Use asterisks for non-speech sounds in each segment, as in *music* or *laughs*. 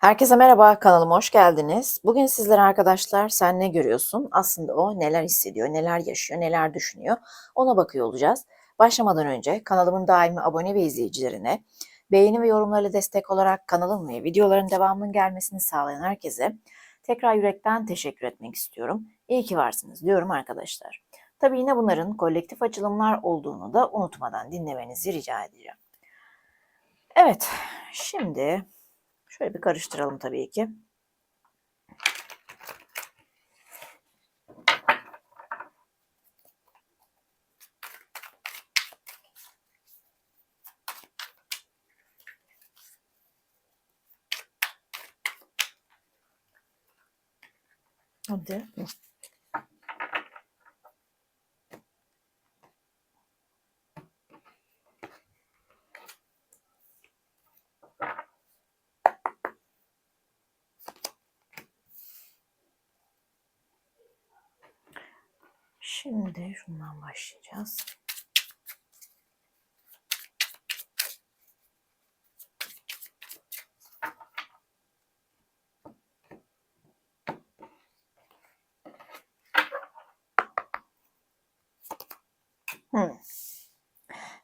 Herkese merhaba, kanalıma hoş geldiniz. Bugün sizlere arkadaşlar sen ne görüyorsun? Aslında o neler hissediyor, neler yaşıyor, neler düşünüyor ona bakıyor olacağız. Başlamadan önce kanalımın daimi abone ve izleyicilerine beğeni ve yorumlarla destek olarak kanalım ve videoların devamının gelmesini sağlayan herkese tekrar yürekten teşekkür etmek istiyorum. İyi ki varsınız diyorum arkadaşlar. Tabii yine bunların kolektif açılımlar olduğunu da unutmadan dinlemenizi rica edeceğim. Evet, şimdi Şöyle bir karıştıralım tabii ki. Hadi. Şimdi şundan başlayacağız. Hmm.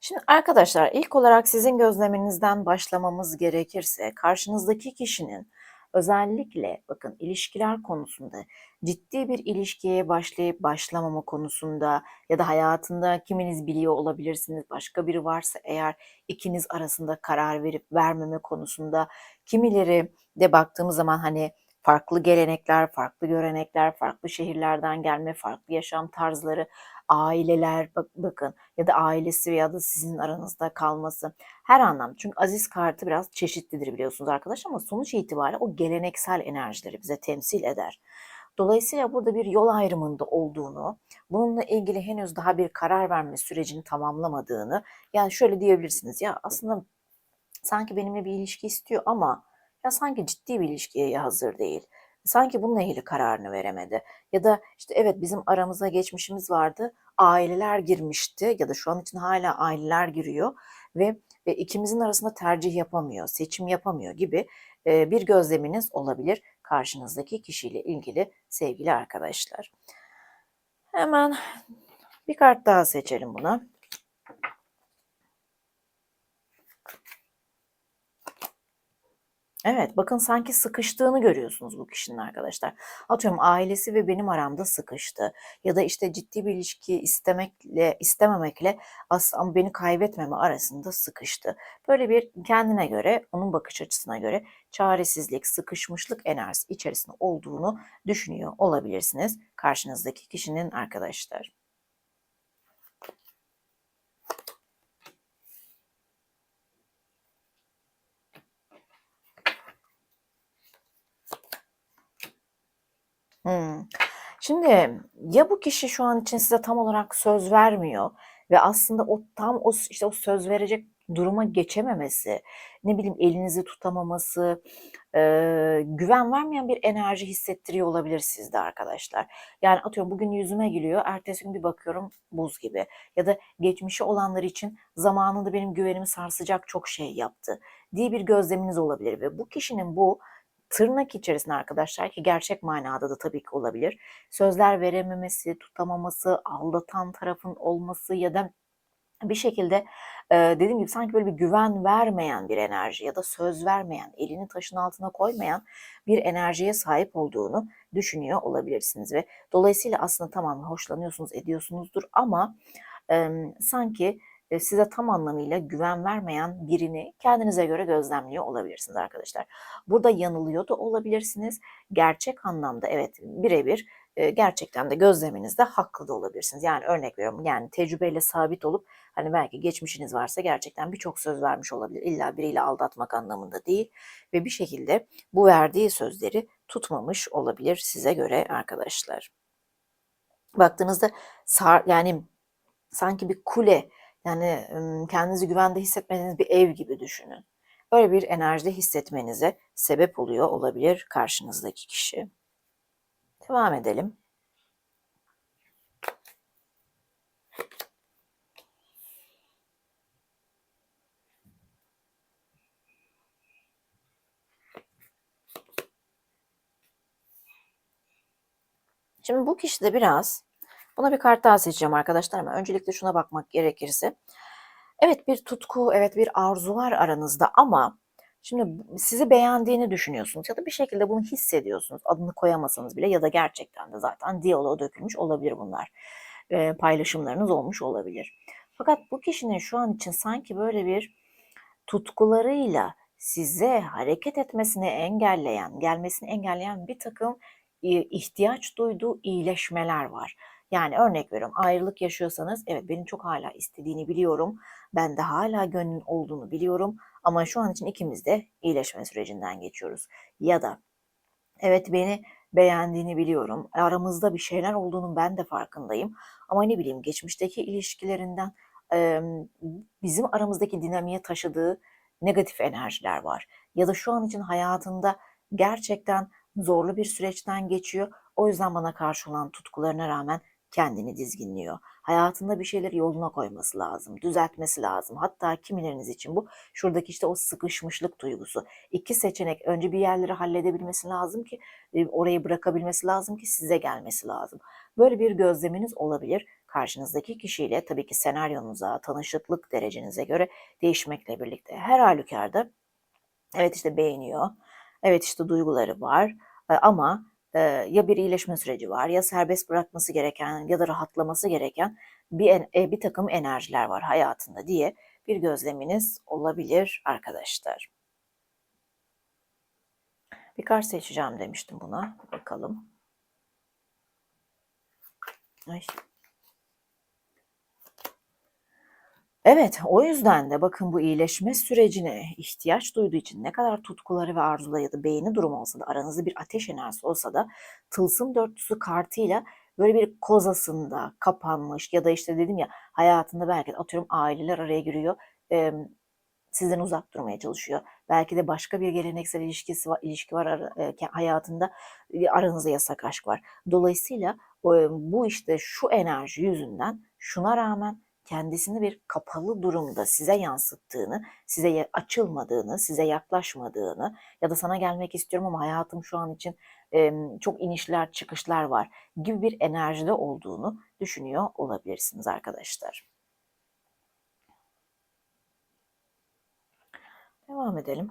Şimdi arkadaşlar ilk olarak sizin gözleminizden başlamamız gerekirse karşınızdaki kişinin özellikle bakın ilişkiler konusunda ciddi bir ilişkiye başlayıp başlamama konusunda ya da hayatında kiminiz biliyor olabilirsiniz başka biri varsa eğer ikiniz arasında karar verip vermeme konusunda kimileri de baktığımız zaman hani farklı gelenekler, farklı görenekler, farklı şehirlerden gelme, farklı yaşam tarzları, aileler bak, bakın ya da ailesi veya da sizin aranızda kalması her anlam. Çünkü aziz kartı biraz çeşitlidir biliyorsunuz arkadaşlar ama sonuç itibariyle o geleneksel enerjileri bize temsil eder. Dolayısıyla burada bir yol ayrımında olduğunu, bununla ilgili henüz daha bir karar verme sürecini tamamlamadığını, yani şöyle diyebilirsiniz ya aslında sanki benimle bir ilişki istiyor ama ya sanki ciddi bir ilişkiye hazır değil. Sanki bununla ilgili kararını veremedi. Ya da işte evet bizim aramıza geçmişimiz vardı. Aileler girmişti ya da şu an için hala aileler giriyor ve, ve ikimizin arasında tercih yapamıyor, seçim yapamıyor gibi e, bir gözleminiz olabilir karşınızdaki kişiyle ilgili sevgili arkadaşlar. Hemen bir kart daha seçelim buna. Evet, bakın sanki sıkıştığını görüyorsunuz bu kişinin arkadaşlar. Atıyorum ailesi ve benim aramda sıkıştı. Ya da işte ciddi bir ilişki istemekle istememekle aslında beni kaybetmeme arasında sıkıştı. Böyle bir kendine göre, onun bakış açısına göre çaresizlik, sıkışmışlık enerjisi içerisinde olduğunu düşünüyor olabilirsiniz karşınızdaki kişinin arkadaşlar. Hımm. Şimdi ya bu kişi şu an için size tam olarak söz vermiyor ve aslında o tam o işte o söz verecek duruma geçememesi, ne bileyim elinizi tutamaması, eee, güven vermeyen bir enerji hissettiriyor olabilir sizde arkadaşlar. Yani atıyorum bugün yüzüme gülüyor, ertesi gün bir bakıyorum buz gibi ya da geçmişi olanlar için zamanında benim güvenimi sarsacak çok şey yaptı diye bir gözleminiz olabilir ve bu kişinin bu tırnak içerisinde arkadaşlar ki gerçek manada da tabii ki olabilir. Sözler verememesi, tutamaması, aldatan tarafın olması ya da bir şekilde dediğim gibi sanki böyle bir güven vermeyen bir enerji ya da söz vermeyen, elini taşın altına koymayan bir enerjiye sahip olduğunu düşünüyor olabilirsiniz ve dolayısıyla aslında tamamen hoşlanıyorsunuz, ediyorsunuzdur ama sanki size tam anlamıyla güven vermeyen birini kendinize göre gözlemliyor olabilirsiniz arkadaşlar. Burada yanılıyor da olabilirsiniz. Gerçek anlamda evet birebir gerçekten de gözleminizde haklı da olabilirsiniz. Yani örnek veriyorum yani tecrübeyle sabit olup hani belki geçmişiniz varsa gerçekten birçok söz vermiş olabilir. İlla biriyle aldatmak anlamında değil ve bir şekilde bu verdiği sözleri tutmamış olabilir size göre arkadaşlar. Baktığınızda sar, yani sanki bir kule yani kendinizi güvende hissetmediğiniz bir ev gibi düşünün. Böyle bir enerjide hissetmenize sebep oluyor olabilir karşınızdaki kişi. Devam edelim. Şimdi bu kişi de biraz buna bir kart daha seçeceğim arkadaşlar ama öncelikle şuna bakmak gerekirse. Evet bir tutku, evet bir arzu var aranızda ama şimdi sizi beğendiğini düşünüyorsunuz ya da bir şekilde bunu hissediyorsunuz. Adını koyamasanız bile ya da gerçekten de zaten diyaloğa dökülmüş olabilir bunlar. E, paylaşımlarınız olmuş olabilir. Fakat bu kişinin şu an için sanki böyle bir tutkularıyla size hareket etmesini engelleyen, gelmesini engelleyen bir takım ihtiyaç duyduğu iyileşmeler var. Yani örnek veriyorum ayrılık yaşıyorsanız evet benim çok hala istediğini biliyorum. Ben de hala gönlün olduğunu biliyorum. Ama şu an için ikimiz de iyileşme sürecinden geçiyoruz. Ya da evet beni beğendiğini biliyorum. Aramızda bir şeyler olduğunun ben de farkındayım. Ama ne bileyim geçmişteki ilişkilerinden bizim aramızdaki dinamiğe taşıdığı negatif enerjiler var. Ya da şu an için hayatında gerçekten zorlu bir süreçten geçiyor. O yüzden bana karşı olan tutkularına rağmen kendini dizginliyor. Hayatında bir şeyleri yoluna koyması lazım, düzeltmesi lazım. Hatta kimileriniz için bu şuradaki işte o sıkışmışlık duygusu. İki seçenek önce bir yerleri halledebilmesi lazım ki e, orayı bırakabilmesi lazım ki size gelmesi lazım. Böyle bir gözleminiz olabilir. Karşınızdaki kişiyle tabii ki senaryonuza, tanışıklık derecenize göre değişmekle birlikte. Her halükarda evet işte beğeniyor, evet işte duyguları var e, ama ya bir iyileşme süreci var ya serbest bırakması gereken ya da rahatlaması gereken bir, e, bir takım enerjiler var hayatında diye bir gözleminiz olabilir arkadaşlar. Bir kart seçeceğim demiştim buna. Bakalım. Ay. Evet, o yüzden de bakın bu iyileşme sürecine ihtiyaç duyduğu için ne kadar tutkuları ve arzuları ya da beyni durumu olsa da aranızda bir ateş enerjisi olsa da tılsım dörtlüsü kartıyla böyle bir kozasında kapanmış ya da işte dedim ya hayatında belki atıyorum aileler araya giriyor. E, sizden uzak durmaya çalışıyor. Belki de başka bir geleneksel ilişkisi var, ilişki var e, hayatında aranızda yasak aşk var. Dolayısıyla bu işte şu enerji yüzünden şuna rağmen kendisini bir kapalı durumda size yansıttığını, size açılmadığını, size yaklaşmadığını ya da sana gelmek istiyorum ama hayatım şu an için çok inişler çıkışlar var gibi bir enerjide olduğunu düşünüyor olabilirsiniz arkadaşlar. Devam edelim.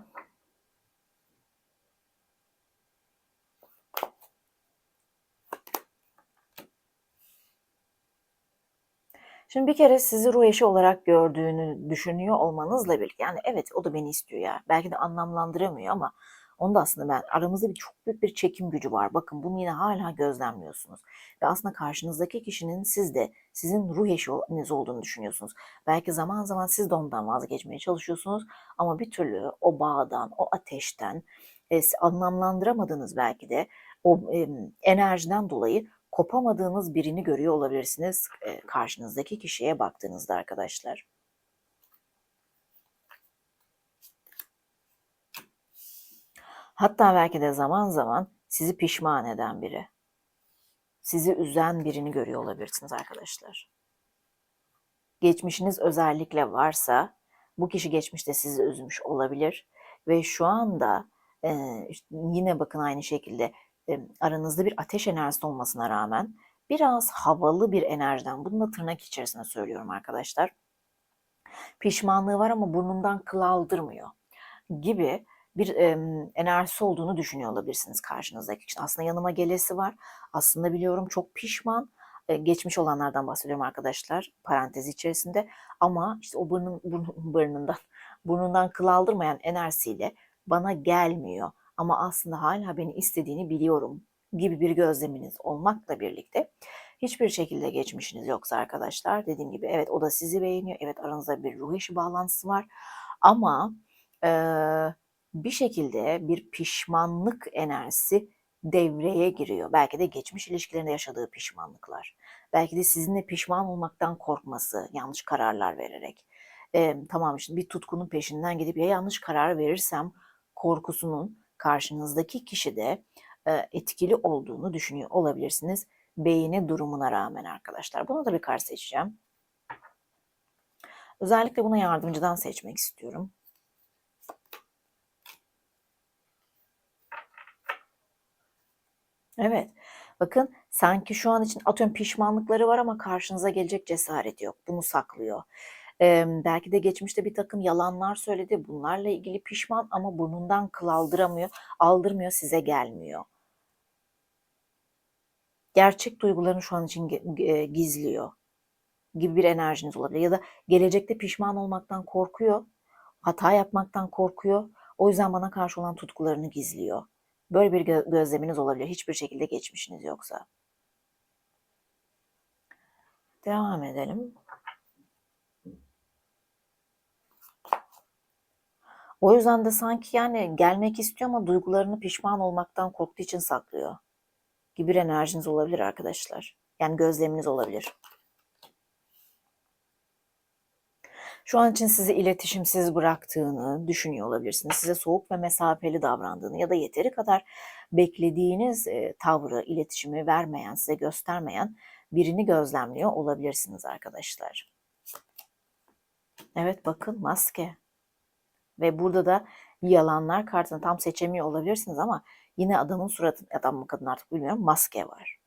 Şimdi bir kere sizi ruh eşi olarak gördüğünü düşünüyor olmanızla birlikte yani evet o da beni istiyor ya. Belki de anlamlandıramıyor ama onda aslında ben aramızda bir çok büyük bir çekim gücü var. Bakın bunu yine hala gözlemliyorsunuz. Ve aslında karşınızdaki kişinin siz de sizin ruh eşiniz olduğunu düşünüyorsunuz. Belki zaman zaman siz de ondan vazgeçmeye çalışıyorsunuz ama bir türlü o bağdan, o ateşten e, anlamlandıramadığınız belki de o e, enerjiden dolayı kopamadığınız birini görüyor olabilirsiniz karşınızdaki kişiye baktığınızda arkadaşlar. Hatta belki de zaman zaman sizi pişman eden biri. Sizi üzen birini görüyor olabilirsiniz arkadaşlar. Geçmişiniz özellikle varsa bu kişi geçmişte sizi üzmüş olabilir ve şu anda e, yine bakın aynı şekilde aranızda bir ateş enerjisi olmasına rağmen biraz havalı bir enerjiden, bunu da tırnak içerisinde söylüyorum arkadaşlar. Pişmanlığı var ama burnundan kıl aldırmıyor gibi bir e, enerjisi olduğunu düşünüyor olabilirsiniz karşınızdaki kişi. Aslında yanıma gelesi var. Aslında biliyorum çok pişman. E, geçmiş olanlardan bahsediyorum arkadaşlar parantez içerisinde. Ama işte o burnun, burnun, *laughs* burnundan, burnundan kıl aldırmayan enerjisiyle bana gelmiyor ama aslında hala beni istediğini biliyorum gibi bir gözleminiz olmakla birlikte hiçbir şekilde geçmişiniz yoksa arkadaşlar dediğim gibi evet o da sizi beğeniyor. Evet aranızda bir ruh eşi bağlantısı var ama e, bir şekilde bir pişmanlık enerjisi devreye giriyor. Belki de geçmiş ilişkilerinde yaşadığı pişmanlıklar. Belki de sizinle pişman olmaktan korkması, yanlış kararlar vererek. E, tamam şimdi bir tutkunun peşinden gidip ya yanlış karar verirsem korkusunun karşınızdaki kişide e, etkili olduğunu düşünüyor olabilirsiniz. Beyni durumuna rağmen arkadaşlar. Buna da bir kart seçeceğim. Özellikle buna yardımcıdan seçmek istiyorum. Evet. Bakın sanki şu an için atıyorum pişmanlıkları var ama karşınıza gelecek cesareti yok. Bunu saklıyor. Ee, belki de geçmişte bir takım yalanlar söyledi. Bunlarla ilgili pişman ama burnundan kıl aldıramıyor. Aldırmıyor size gelmiyor. Gerçek duygularını şu an için gizliyor gibi bir enerjiniz olabilir. Ya da gelecekte pişman olmaktan korkuyor. Hata yapmaktan korkuyor. O yüzden bana karşı olan tutkularını gizliyor. Böyle bir gö gözleminiz olabilir. Hiçbir şekilde geçmişiniz yoksa. Devam edelim. O yüzden de sanki yani gelmek istiyor ama duygularını pişman olmaktan korktuğu için saklıyor. Gibi bir enerjiniz olabilir arkadaşlar. Yani gözleminiz olabilir. Şu an için sizi iletişimsiz bıraktığını düşünüyor olabilirsiniz. Size soğuk ve mesafeli davrandığını ya da yeteri kadar beklediğiniz e, tavrı, iletişimi vermeyen, size göstermeyen birini gözlemliyor olabilirsiniz arkadaşlar. Evet bakın maske. Ve burada da yalanlar kartını tam seçemiyor olabilirsiniz ama yine adamın suratı, adam mı kadın artık bilmiyorum maske var.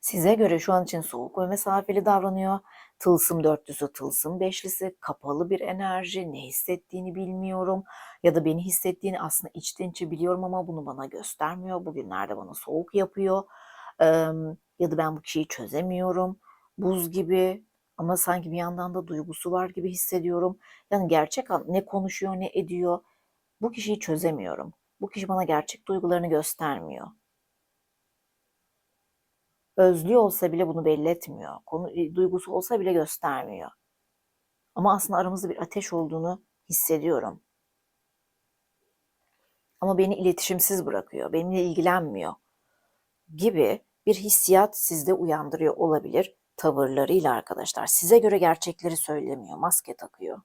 Size göre şu an için soğuk ve mesafeli davranıyor. Tılsım dörtlüsü, tılsım beşlisi, kapalı bir enerji, ne hissettiğini bilmiyorum. Ya da beni hissettiğini aslında içten içe biliyorum ama bunu bana göstermiyor. Bugünlerde bana soğuk yapıyor. Ee, ya da ben bu kişiyi çözemiyorum. Buz gibi ama sanki bir yandan da duygusu var gibi hissediyorum. Yani gerçek ne konuşuyor ne ediyor. Bu kişiyi çözemiyorum. Bu kişi bana gerçek duygularını göstermiyor özlüyor olsa bile bunu belli etmiyor. Konu, e, duygusu olsa bile göstermiyor. Ama aslında aramızda bir ateş olduğunu hissediyorum. Ama beni iletişimsiz bırakıyor, benimle ilgilenmiyor gibi bir hissiyat sizde uyandırıyor olabilir tavırlarıyla arkadaşlar. Size göre gerçekleri söylemiyor, maske takıyor.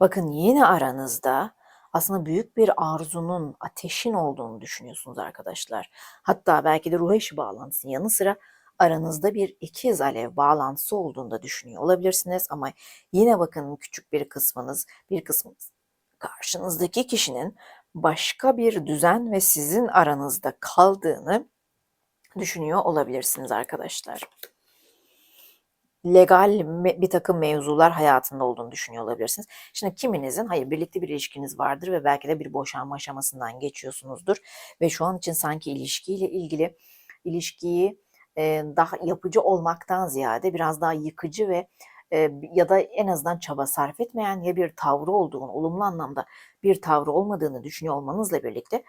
Bakın yine aranızda aslında büyük bir arzunun, ateşin olduğunu düşünüyorsunuz arkadaşlar. Hatta belki de ruh eşi bağlantısının yanı sıra aranızda bir ikiz alev bağlantısı olduğunu da düşünüyor olabilirsiniz. Ama yine bakın küçük bir kısmınız, bir kısmınız karşınızdaki kişinin başka bir düzen ve sizin aranızda kaldığını düşünüyor olabilirsiniz arkadaşlar legal bir takım mevzular hayatında olduğunu düşünüyor olabilirsiniz. Şimdi kiminizin hayır birlikte bir ilişkiniz vardır ve belki de bir boşanma aşamasından geçiyorsunuzdur ve şu an için sanki ilişkiyle ilgili ilişkiyi daha yapıcı olmaktan ziyade biraz daha yıkıcı ve ya da en azından çaba sarf etmeyen ya bir tavrı olduğunu, olumlu anlamda bir tavrı olmadığını düşünüyor olmanızla birlikte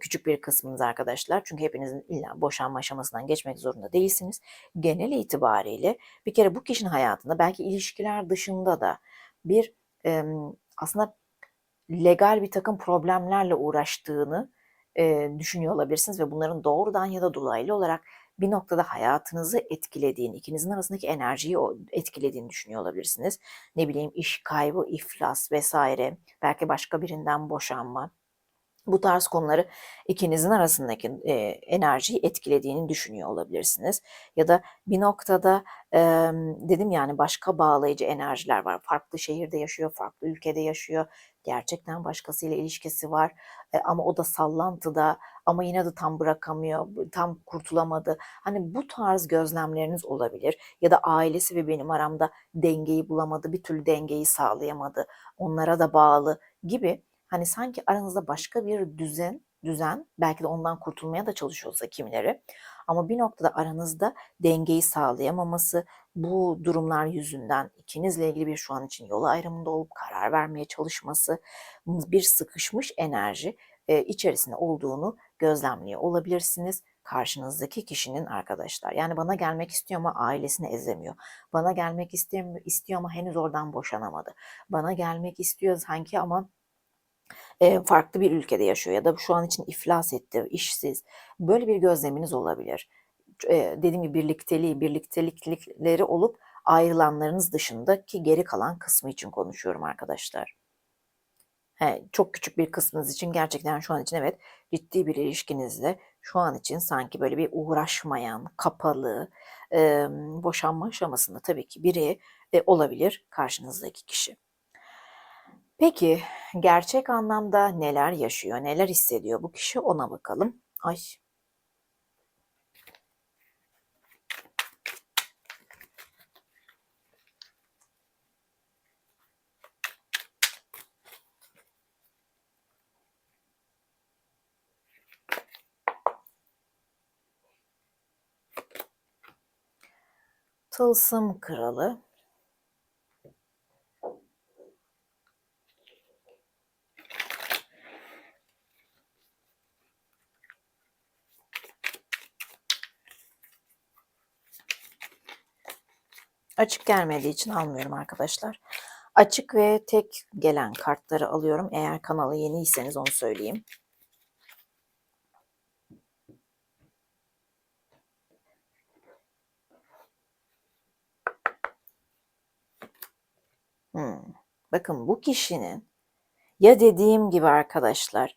küçük bir kısmınız arkadaşlar. Çünkü hepinizin illa boşanma aşamasından geçmek zorunda değilsiniz. Genel itibariyle bir kere bu kişinin hayatında belki ilişkiler dışında da bir aslında legal bir takım problemlerle uğraştığını e, düşünüyor olabilirsiniz ve bunların doğrudan ya da dolaylı olarak bir noktada hayatınızı etkilediğini, ikinizin arasındaki enerjiyi etkilediğini düşünüyor olabilirsiniz. Ne bileyim iş kaybı, iflas vesaire, belki başka birinden boşanma, bu tarz konuları ikinizin arasındaki e, enerjiyi etkilediğini düşünüyor olabilirsiniz. Ya da bir noktada e, dedim yani başka bağlayıcı enerjiler var. Farklı şehirde yaşıyor, farklı ülkede yaşıyor. Gerçekten başkasıyla ilişkisi var e, ama o da sallantıda ama yine de tam bırakamıyor, tam kurtulamadı. Hani bu tarz gözlemleriniz olabilir. Ya da ailesi ve benim aramda dengeyi bulamadı, bir türlü dengeyi sağlayamadı. Onlara da bağlı gibi Hani sanki aranızda başka bir düzen, düzen belki de ondan kurtulmaya da çalışıyorsa kimileri ama bir noktada aranızda dengeyi sağlayamaması, bu durumlar yüzünden ikinizle ilgili bir şu an için yol ayrımında olup karar vermeye çalışması, bir sıkışmış enerji e, içerisinde olduğunu gözlemliyor olabilirsiniz karşınızdaki kişinin arkadaşlar. Yani bana gelmek istiyor ama ailesini ezemiyor. Bana gelmek istemiyor, istiyor ama henüz oradan boşanamadı. Bana gelmek istiyor sanki ama e, farklı bir ülkede yaşıyor ya da şu an için iflas etti, işsiz. Böyle bir gözleminiz olabilir. E, dediğim gibi birlikteliği, birliktelikleri olup ayrılanlarınız dışındaki geri kalan kısmı için konuşuyorum arkadaşlar. He, çok küçük bir kısmınız için gerçekten şu an için evet ciddi bir ilişkinizde şu an için sanki böyle bir uğraşmayan, kapalı, emm, boşanma aşamasında tabii ki biri, eee, olabilir karşınızdaki kişi. Peki, gerçek anlamda neler yaşıyor, neler hissediyor bu kişi ona bakalım. Ay! Tılsım kralı. Açık gelmediği için almıyorum arkadaşlar. Açık ve tek gelen kartları alıyorum. Eğer kanala yeniyseniz onu söyleyeyim. Hımm. Bakın bu kişinin ya dediğim gibi arkadaşlar,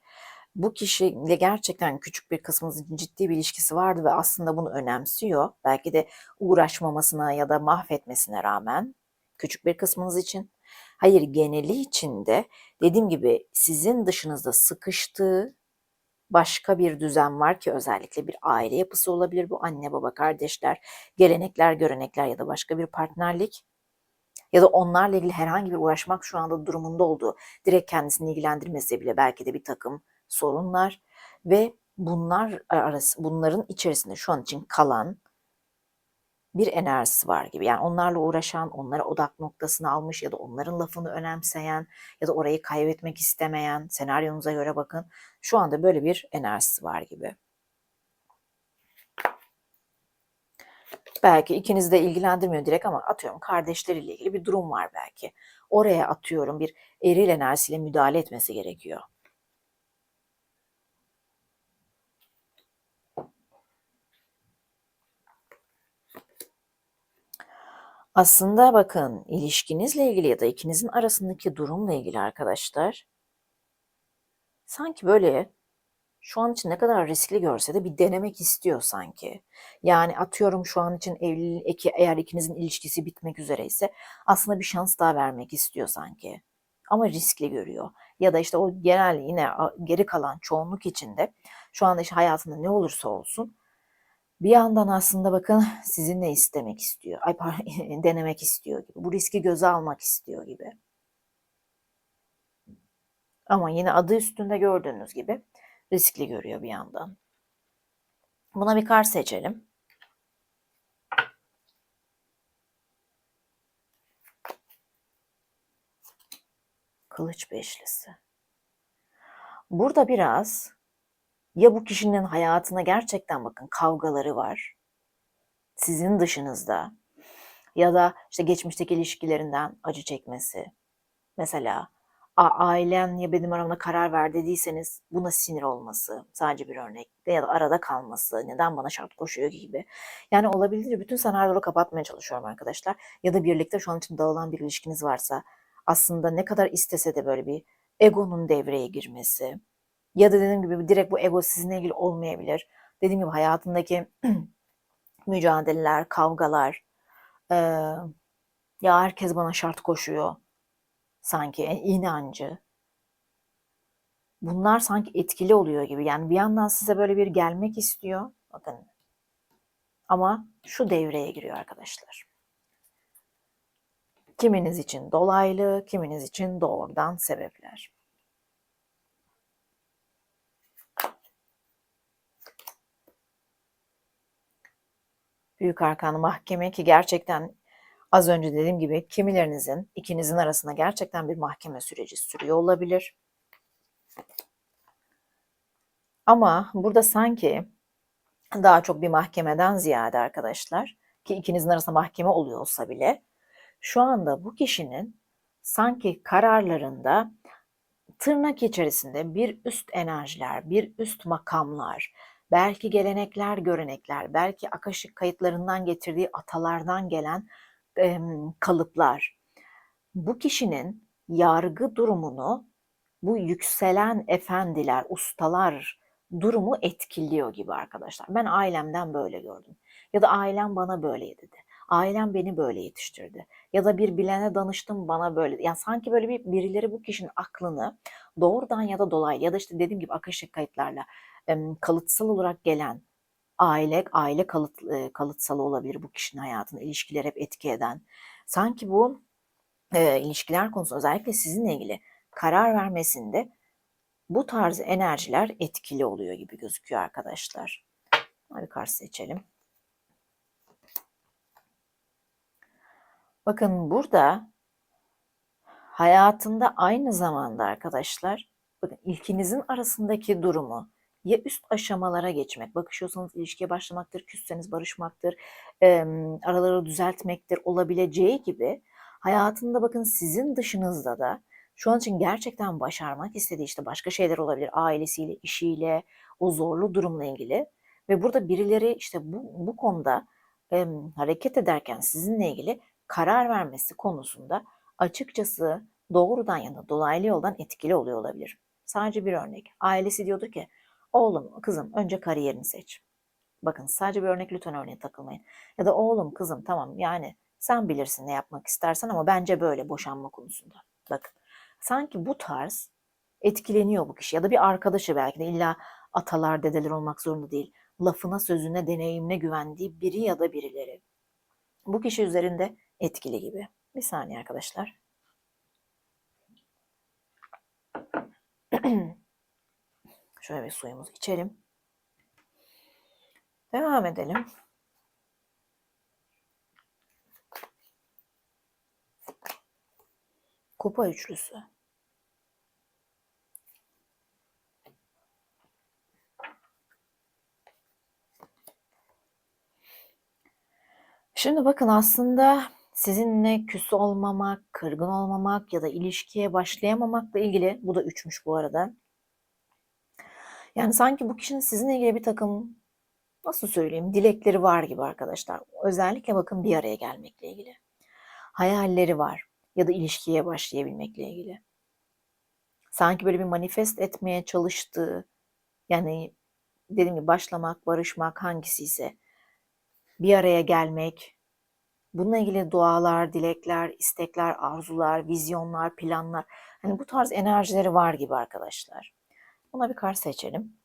bu kişiyle gerçekten küçük bir kısmınızın ciddi bir ilişkisi vardı ve aslında bunu önemsiyor. Belki de uğraşmamasına ya da mahvetmesine rağmen küçük bir kısmınız için. Hayır, geneli için de dediğim gibi sizin dışınızda sıkıştığı başka bir düzen var ki özellikle bir aile yapısı olabilir bu anne, baba, kardeşler, gelenekler, görenekler ya da başka bir partnerlik ya da onlarla ilgili herhangi bir uğraşmak şu anda durumunda olduğu, direkt kendisini ilgilendirmese bile belki de bir takım sorunlar ve bunlar arası bunların içerisinde şu an için kalan bir enerjisi var gibi. Yani onlarla uğraşan, onlara odak noktasını almış ya da onların lafını önemseyen ya da orayı kaybetmek istemeyen, senaryonuza göre bakın, şu anda böyle bir enerjisi var gibi. Belki ikinizi de ilgilendirmiyor direkt ama atıyorum kardeşleriyle ilgili bir durum var belki. Oraya atıyorum bir eril enerjisiyle müdahale etmesi gerekiyor. Aslında bakın ilişkinizle ilgili ya da ikinizin arasındaki durumla ilgili arkadaşlar sanki böyle şu an için ne kadar riskli görse de bir denemek istiyor sanki. Yani atıyorum şu an için evli eki eğer ikinizin ilişkisi bitmek üzereyse aslında bir şans daha vermek istiyor sanki. Ama riskli görüyor. Ya da işte o genel yine geri kalan çoğunluk içinde şu anda işte hayatında ne olursa olsun bir yandan aslında bakın sizinle istemek istiyor. Ay *laughs* denemek istiyor gibi. Bu riski göze almak istiyor gibi. Ama yine adı üstünde gördüğünüz gibi riskli görüyor bir yandan. Buna bir kart seçelim. Kılıç beşlisi. Burada biraz ya bu kişinin hayatına gerçekten bakın kavgaları var. Sizin dışınızda ya da işte geçmişteki ilişkilerinden acı çekmesi. Mesela ailen ya benim aramda karar ver dediyseniz buna sinir olması sadece bir örnek ya da arada kalması neden bana şart koşuyor gibi. Yani olabildiğince bütün senaryoları kapatmaya çalışıyorum arkadaşlar. Ya da birlikte şu an için dağılan bir ilişkiniz varsa aslında ne kadar istese de böyle bir egonun devreye girmesi ya da dediğim gibi direkt bu ego sizinle ilgili olmayabilir. Dediğim gibi hayatındaki *clears throat* mücadeleler, kavgalar, ee, ya herkes bana şart koşuyor sanki e, inancı. Bunlar sanki etkili oluyor gibi. Yani bir yandan size böyle bir gelmek istiyor. Bakın. Ama şu devreye giriyor arkadaşlar. Kiminiz için dolaylı, kiminiz için doğrudan sebepler. Büyük Arkanı Mahkeme ki gerçekten Az önce dediğim gibi kimilerinizin, ikinizin arasında gerçekten bir mahkeme süreci sürüyor olabilir. Ama burada sanki daha çok bir mahkemeden ziyade arkadaşlar ki ikinizin arasında mahkeme oluyor olsa bile şu anda bu kişinin sanki kararlarında tırnak içerisinde bir üst enerjiler, bir üst makamlar, belki gelenekler, görenekler, belki akaşık kayıtlarından getirdiği atalardan gelen kalıplar bu kişinin yargı durumunu bu yükselen efendiler, ustalar durumu etkiliyor gibi arkadaşlar. Ben ailemden böyle gördüm. Ya da ailem bana böyle dedi. Ailem beni böyle yetiştirdi. Ya da bir bilene danıştım bana böyle. Yani sanki böyle bir birileri bu kişinin aklını doğrudan ya da dolaylı ya da işte dediğim gibi akışık kayıtlarla kalıtsal olarak gelen aile, aile kalıt, kalıtsalı olabilir bu kişinin hayatına, ilişkiler hep etki eden. Sanki bu e, ilişkiler konusunda özellikle sizinle ilgili karar vermesinde bu tarz enerjiler etkili oluyor gibi gözüküyor arkadaşlar. Hadi kart seçelim. Bakın burada hayatında aynı zamanda arkadaşlar bakın ilkinizin arasındaki durumu ya üst aşamalara geçmek, bakışıyorsanız ilişkiye başlamaktır, küsseniz barışmaktır, e, araları düzeltmektir olabileceği gibi hayatında bakın sizin dışınızda da şu an için gerçekten başarmak istediği işte başka şeyler olabilir. Ailesiyle, işiyle, o zorlu durumla ilgili. Ve burada birileri işte bu, bu konuda e, hareket ederken sizinle ilgili karar vermesi konusunda açıkçası doğrudan ya da dolaylı yoldan etkili oluyor olabilir. Sadece bir örnek. Ailesi diyordu ki oğlum kızım önce kariyerini seç. Bakın sadece bir örnek lütfen örneğe takılmayın. Ya da oğlum kızım tamam yani sen bilirsin ne yapmak istersen ama bence böyle boşanma konusunda. Bakın sanki bu tarz etkileniyor bu kişi ya da bir arkadaşı belki de illa atalar dedeler olmak zorunda değil. Lafına sözüne deneyimine güvendiği biri ya da birileri. Bu kişi üzerinde etkili gibi. Bir saniye arkadaşlar. *clears throat* Şöyle bir suyumuzu içelim. Devam edelim. Kupa üçlüsü. Şimdi bakın aslında sizinle küs olmamak, kırgın olmamak ya da ilişkiye başlayamamakla ilgili, bu da üçmüş bu arada. Yani sanki bu kişinin sizinle ilgili bir takım, nasıl söyleyeyim, dilekleri var gibi arkadaşlar. Özellikle bakın bir araya gelmekle ilgili. Hayalleri var ya da ilişkiye başlayabilmekle ilgili. Sanki böyle bir manifest etmeye çalıştığı, yani dediğim gibi başlamak, barışmak hangisi ise bir araya gelmek, bununla ilgili dualar, dilekler, istekler, arzular, vizyonlar, planlar. Hani bu tarz enerjileri var gibi arkadaşlar. Buna bir kart seçelim.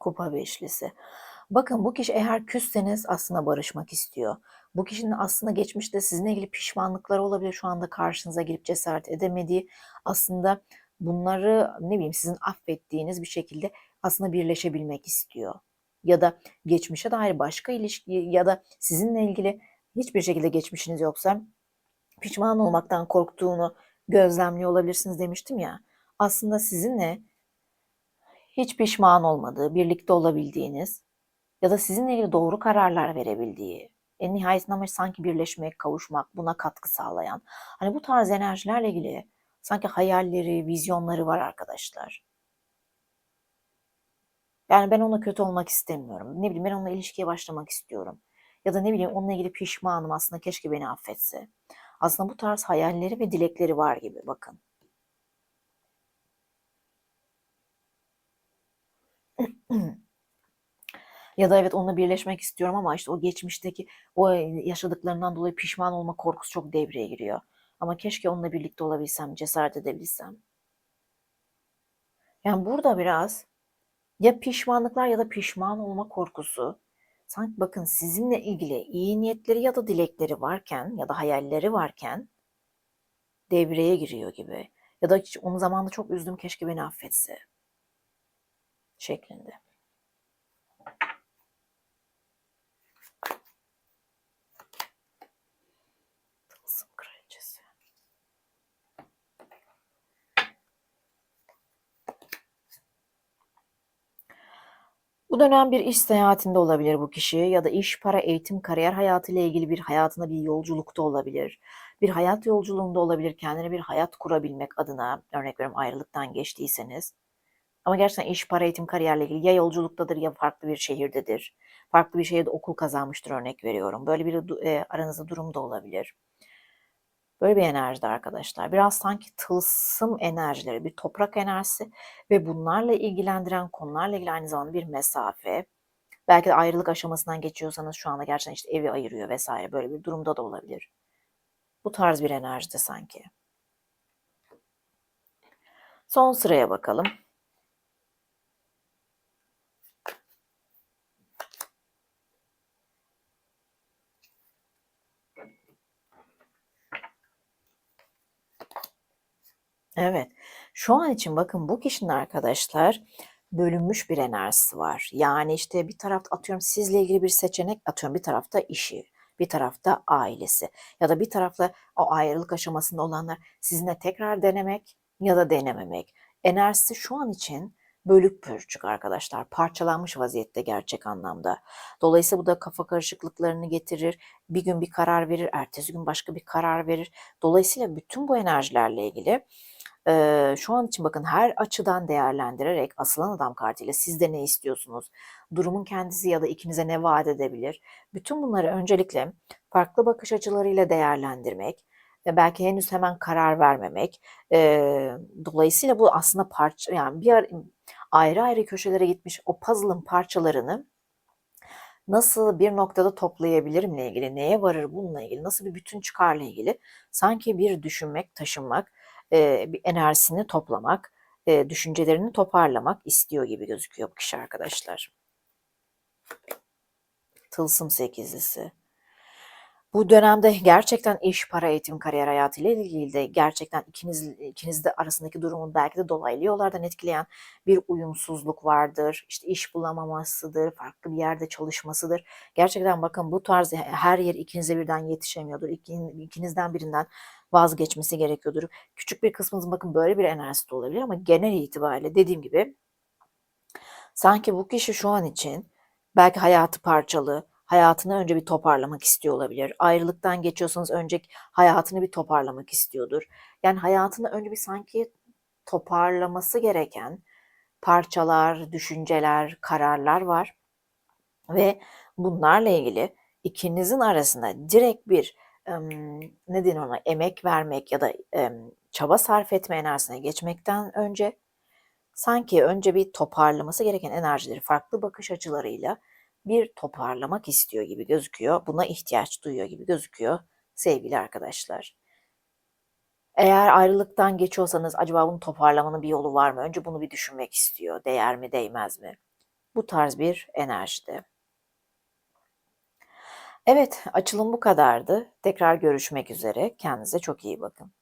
Kupa beşlisi. Bakın bu kişi eğer küsseniz aslında barışmak istiyor. Bu kişinin aslında geçmişte sizinle ilgili pişmanlıkları olabilir. Şu anda karşınıza gelip cesaret edemediği aslında bunları ne bileyim sizin affettiğiniz bir şekilde aslında birleşebilmek istiyor. Ya da geçmişe dair başka ilişki ya da sizinle ilgili hiçbir şekilde geçmişiniz yoksa pişman olmaktan korktuğunu gözlemliyor olabilirsiniz demiştim ya. Aslında sizinle hiç pişman olmadığı, birlikte olabildiğiniz ya da sizinle ilgili doğru kararlar verebildiği, en nihayetinde ama sanki birleşmek, kavuşmak, buna katkı sağlayan. Hani bu tarz enerjilerle ilgili sanki hayalleri, vizyonları var arkadaşlar. Yani ben ona kötü olmak istemiyorum. Ne bileyim ben onunla ilişkiye başlamak istiyorum. Ya da ne bileyim onunla ilgili pişmanım aslında keşke beni affetse. Aslında bu tarz hayalleri ve dilekleri var gibi bakın. Ya da evet onunla birleşmek istiyorum ama işte o geçmişteki o yaşadıklarından dolayı pişman olma korkusu çok devreye giriyor. Ama keşke onunla birlikte olabilsem, cesaret edebilsem. Yani burada biraz ya pişmanlıklar ya da pişman olma korkusu. Sanki bakın sizinle ilgili iyi niyetleri ya da dilekleri varken ya da hayalleri varken devreye giriyor gibi. Ya da hiç onu zamanında çok üzdüm keşke beni affetse şeklinde. Bu dönem bir iş seyahatinde olabilir bu kişi ya da iş, para, eğitim, kariyer hayatıyla ilgili bir hayatında bir yolculukta olabilir. Bir hayat yolculuğunda olabilir, kendine bir hayat kurabilmek adına, örnek veriyorum ayrılıktan geçtiyseniz. Ama gerçekten iş, para, eğitim, kariyerle ilgili ya yolculuktadır ya farklı bir şehirdedir. Farklı bir şehirde okul kazanmıştır örnek veriyorum. Böyle bir e, aranızda durum da olabilir. Böyle bir enerjide arkadaşlar. Biraz sanki tılsım enerjileri, bir toprak enerjisi ve bunlarla ilgilendiren konularla ilgili aynı zamanda bir mesafe. Belki de ayrılık aşamasından geçiyorsanız şu anda gerçekten işte evi ayırıyor vesaire böyle bir durumda da olabilir. Bu tarz bir enerjide sanki. Son sıraya bakalım. Evet. Şu an için bakın bu kişinin arkadaşlar bölünmüş bir enerjisi var. Yani işte bir tarafta atıyorum sizle ilgili bir seçenek atıyorum bir tarafta işi, bir tarafta ailesi ya da bir tarafta o ayrılık aşamasında olanlar sizinle tekrar denemek ya da denememek. Enerjisi şu an için bölük pörçük arkadaşlar. Parçalanmış vaziyette gerçek anlamda. Dolayısıyla bu da kafa karışıklıklarını getirir. Bir gün bir karar verir, ertesi gün başka bir karar verir. Dolayısıyla bütün bu enerjilerle ilgili e, şu an için bakın her açıdan değerlendirerek asılan adam kartıyla siz de ne istiyorsunuz? Durumun kendisi ya da ikinize ne vaat edebilir? Bütün bunları öncelikle farklı bakış açılarıyla değerlendirmek ve belki henüz hemen karar vermemek. E, dolayısıyla bu aslında parça yani bir ayrı ayrı köşelere gitmiş o puzzle'ın parçalarını nasıl bir noktada toplayabilirimle ilgili, neye varır bununla ilgili, nasıl bir bütün çıkarla ilgili sanki bir düşünmek, taşınmak, e, enerjisini toplamak, e, düşüncelerini toparlamak istiyor gibi gözüküyor bu kişi arkadaşlar. Tılsım sekizlisi. Bu dönemde gerçekten iş, para, eğitim, kariyer hayatıyla ilgili de gerçekten ikiniz ikiniz de arasındaki durumu belki de dolaylı yollardan etkileyen bir uyumsuzluk vardır. İşte iş bulamamasıdır, farklı bir yerde çalışmasıdır. Gerçekten bakın bu tarz her yer ikinize birden yetişemiyordur. İkinizden birinden vazgeçmesi gerekiyordur. Küçük bir kısmınızın bakın böyle bir enerjisi de olabilir ama genel itibariyle dediğim gibi sanki bu kişi şu an için belki hayatı parçalı, hayatını önce bir toparlamak istiyor olabilir. Ayrılıktan geçiyorsanız önce hayatını bir toparlamak istiyordur. Yani hayatını önce bir sanki toparlaması gereken parçalar, düşünceler, kararlar var. Ve bunlarla ilgili ikinizin arasında direkt bir ne denir ona emek vermek ya da çaba sarf etme enerjisine geçmekten önce sanki önce bir toparlaması gereken enerjileri farklı bakış açılarıyla bir toparlamak istiyor gibi gözüküyor. Buna ihtiyaç duyuyor gibi gözüküyor sevgili arkadaşlar. Eğer ayrılıktan geçiyorsanız acaba bunu toparlamanın bir yolu var mı? Önce bunu bir düşünmek istiyor. Değer mi, değmez mi? Bu tarz bir enerjide. Evet, açılım bu kadardı. Tekrar görüşmek üzere. Kendinize çok iyi bakın.